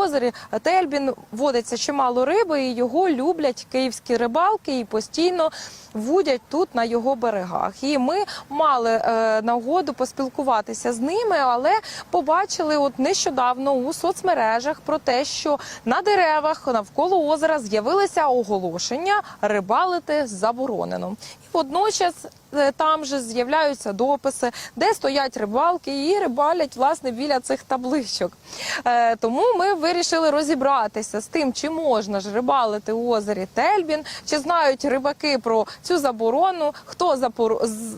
озері Тельбін водиться чимало риби, і його люблять київські рибалки і постійно вудять тут на його берегах. І ми мали е, нагоду поспілкуватися з ними, але побачили от нещодавно у соцмережах про те, що на деревах навколо озера з'явилися оголошення рибалити заборонено. Водночас е, там же з'являються дописи, де стоять рибалки і рибалять власне біля цих табличок. Е, тому ми вирішили розібратися з тим, чи можна ж рибалити у озері Тельбін, чи знають рибаки про цю заборону, хто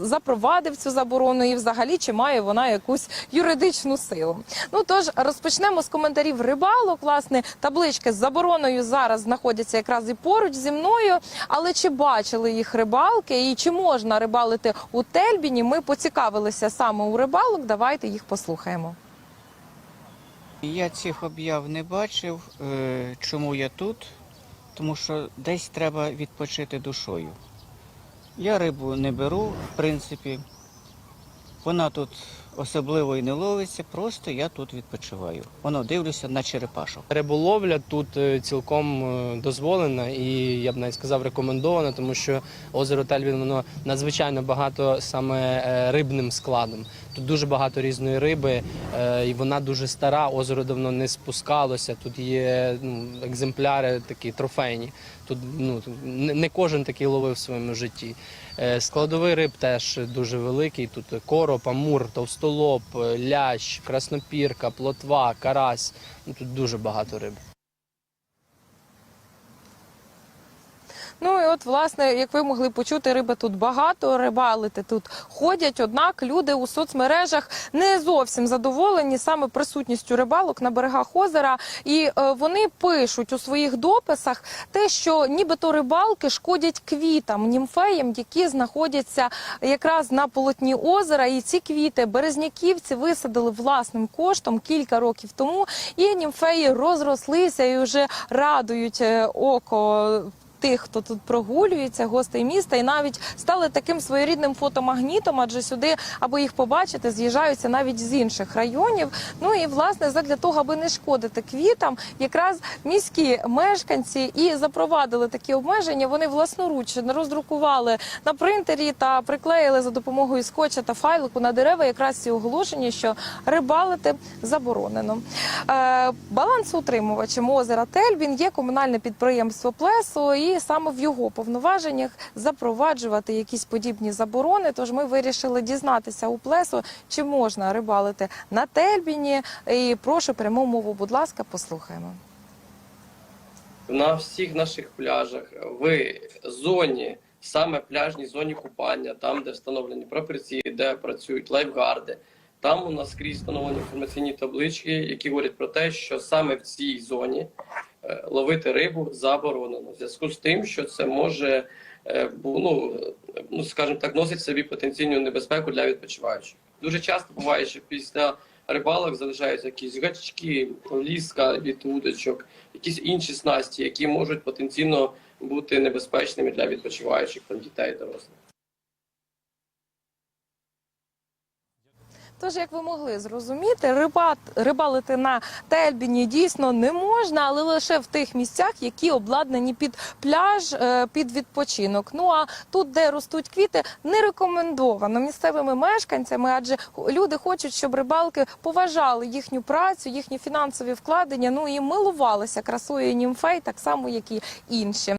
запровадив цю заборону і взагалі чи має вона якусь юридичну силу. Ну тож розпочнемо з коментарів рибалок. Власне, таблички з забороною зараз знаходяться якраз і поруч зі мною. Але чи бачили їх рибалки і чи можна рибалити у Тельбіні? Ми поцікавилися саме у рибалок. Давайте їх послухаємо. Я цих об'яв не бачив. Е, Чому я тут? Тому що десь треба відпочити душою. Я рибу не беру, в принципі. Вона тут особливо і не ловиться, просто я тут відпочиваю. Воно дивлюся на черепашок. Риболовля тут е, цілком е, дозволена і я б навіть сказав рекомендована, тому що озеро Тельвін воно надзвичайно багато саме е, рибним складом. Тут дуже багато різної риби, і вона дуже стара. Озеро давно не спускалося. Тут є ну, екземпляри такі трофейні. Тут ну не кожен такий ловив в своєму житті. Складовий риб теж дуже великий. Тут короб, амур, товстолоб, е, лящ, краснопірка, плотва, карась. Ну, тут дуже багато риб. Ну і от, власне, як ви могли почути, риби тут багато, рибалити тут ходять. Однак люди у соцмережах не зовсім задоволені саме присутністю рибалок на берегах озера. І е, вони пишуть у своїх дописах те, що нібито рибалки шкодять квітам, німфеям, які знаходяться якраз на полотні озера. І ці квіти березняківці висадили власним коштом кілька років тому. І німфеї розрослися і вже радують е, око тих, хто тут прогулюється, гостей міста, і навіть стали таким своєрідним фотомагнітом, адже сюди, аби їх побачити, з'їжджаються навіть з інших районів. Ну і власне задля того, аби не шкодити квітам, якраз міські мешканці і запровадили такі обмеження. Вони власноруч роздрукували на принтері та приклеїли за допомогою скотча та файлику на дерева якраз ці оголошення, що рибалити заборонено. Е, балансоутримувачем озера Тельбін є комунальне підприємство Плесо, і саме в його повноваженнях запроваджувати якісь подібні заборони. Тож ми вирішили дізнатися у Плесо, чи можна рибалити на Тельбіні. І прошу пряму мову, будь ласка, послухаємо. на всіх наших пляжах в зоні, саме пляжній зоні купання, там, де встановлені прапорці, де працюють лайфгарди. Там у нас скрізь встановлені інформаційні таблички, які говорять про те, що саме в цій зоні ловити рибу заборонено. В зв'язку з тим, що це може е, ну, е, ну скажімо так, носить собі потенційну небезпеку для відпочиваючих. Дуже часто буває, що після рибалок залишаються якісь гачки, ліска від удочок, якісь інші снасті, які можуть потенційно бути небезпечними для відпочиваючих там дітей і дорослих. Тож, як ви могли зрозуміти, рибат, рибалити на Тельбіні дійсно не можна, але лише в тих місцях, які обладнані під пляж, е, під відпочинок. Ну а тут, де ростуть квіти, не рекомендовано місцевими мешканцями, адже люди хочуть, щоб рибалки поважали їхню працю, їхні фінансові вкладення. Ну і милувалися красою німфей, так само як і інші.